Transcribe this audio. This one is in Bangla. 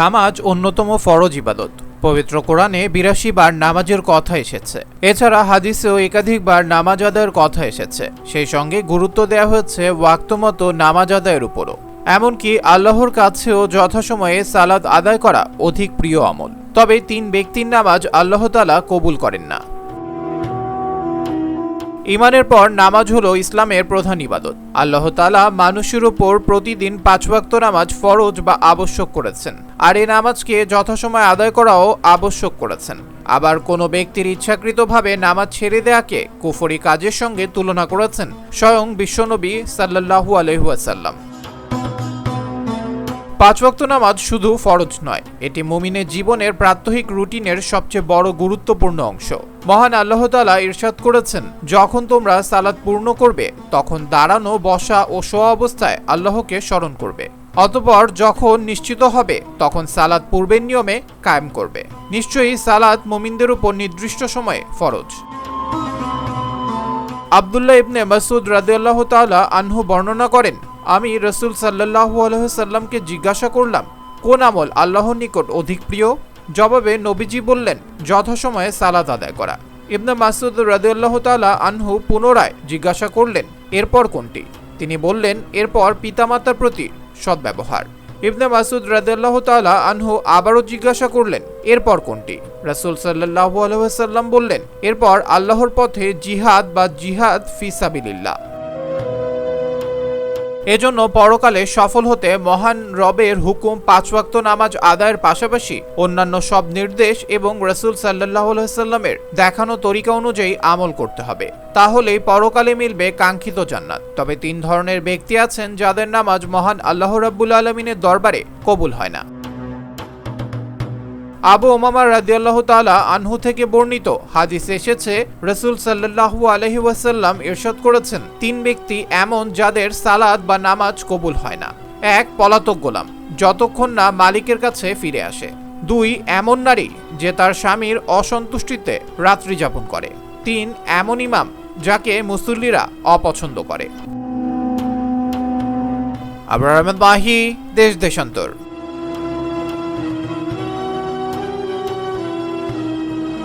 নামাজ অন্যতম ফরজ ইবাদত। পবিত্র কোরআনে বিরাশি বার নামাজের কথা এসেছে। এছাড়া হাদিসেও একাধিকবার নামাজ আদায়ের কথা এসেছে। সেই সঙ্গে গুরুত্ব দেওয়া হচ্ছে ওয়াক্তমতো নামাজ আদায়ের উপরও। এমনকি আল্লাহর কাছেও যথাসময়ে সালাদ আদায় করা অধিক প্রিয় আমল। তবে তিন ব্যক্তির নামাজ আল্লাহতালা কবুল করেন না। ইমানের পর নামাজ হলো ইসলামের প্রধান ইবাদত। আল্লাহ তালা মানুষের উপর প্রতিদিন পাঁচ ওয়াক্ত নামাজ ফরজ বা আবশ্যক করেছেন। আর এই নামাজকে যথাসময় আদায় করাও আবশ্যক করেছেন। আবার কোনো ব্যক্তির ইচ্ছাকৃতভাবে নামাজ ছেড়ে দেয়াকে কুফরি কাজের সঙ্গে তুলনা করেছেন স্বয়ং বিশ্বনবী সাল্লাহু আলহাসাল্লাম পাঁচ ওয়াক্ত নামাজ শুধু ফরজ নয়, এটি মুমিনের জীবনের প্রাত্যহিক রুটিনের সবচেয়ে বড় গুরুত্বপূর্ণ অংশ। মহান আল্লাহ তালা ইরশাদ করেছেন, যখন তোমরা সালাদ পূর্ণ করবে, তখন দাঁড়ানো, বসা ও শোয়া অবস্থায় আল্লাহকে স্মরণ করবে। অতপর যখন নিশ্চিত হবে, তখন সালাদ পূর্বের নিয়মে কায়েম করবে। নিশ্চয়ই সালাদ মোমিনদের উপর নির্দিষ্ট সময়ে ফরজ। আবদুল্লাহ ইবনে মাসুদ রাদিয়াল্লাহু তাআলা আনহু বর্ণনা করেন আমি রসুল সাল্লাল্লাহু আলাইহি সাল্লামকে জিজ্ঞাসা করলাম, কোন আমল আল্লাহর নিকট অধিক প্রিয়? জবাবে নবীজি বললেন, যথাসময়ে সালাদ আদায় করা। ইবনে মাসুদ রাদিয়াল্লাহু তালা আনহু পুনরায় জিজ্ঞাসা করলেন, এরপর কোনটি? তিনি বললেন, এরপর পিতামাতার প্রতি সদ্ব্যবহার। ইবনে মাসুদ রাদিয়াল্লাহু তাআলা আনহু আবারও জিজ্ঞাসা করলেন, এরপর কোনটি? রাসূল সাল্লাল্লাহু আলাইহি ওয়াসাল্লাম বললেন, এরপর আল্লাহর পথে জিহাদ বা জিহাদ ফি সাবিলিল্লাহ। এজন্য পরকালে সফল হতে মহান রবের হুকুম পাঁচ ওয়াক্ত নামাজ আদায়ের পাশাপাশি অন্যান্য সব নির্দেশ এবং রসুল সাল্লাহ সাল্লামের দেখানো তরিকা অনুযায়ী আমল করতে হবে। তাহলেই পরকালে মিলবে কাঙ্ক্ষিত জান্নাত। তবে তিন ধরনের ব্যক্তি আছেন যাদের নামাজ মহান আল্লাহ রাব্বুল আলমিনের দরবারে কবুল হয় না। আবু ওমামা রাদিয়াল্লাহু তাআলা আনহু থেকে বর্ণিত হাদিস এসেছে, রসুল সাল্লাল্লাহু আলহি ওয়াসাল্লাম ইরশাদ করেছেন, তিন ব্যক্তি এমন যাদের সালাদ বা নামাজ কবুল হয় না। এক, পলাতক গোলাম, যতক্ষণ না মালিকের কাছে ফিরে আসে। দুই, এমন নারী যে তার স্বামীর অসন্তুষ্টিতে রাত্রি যাপন করে। তিন, এমন ইমাম যাকে মুসল্লিরা অপছন্দ করে। আবরার আহমেদ মাহি, দেশ দেশান্তর।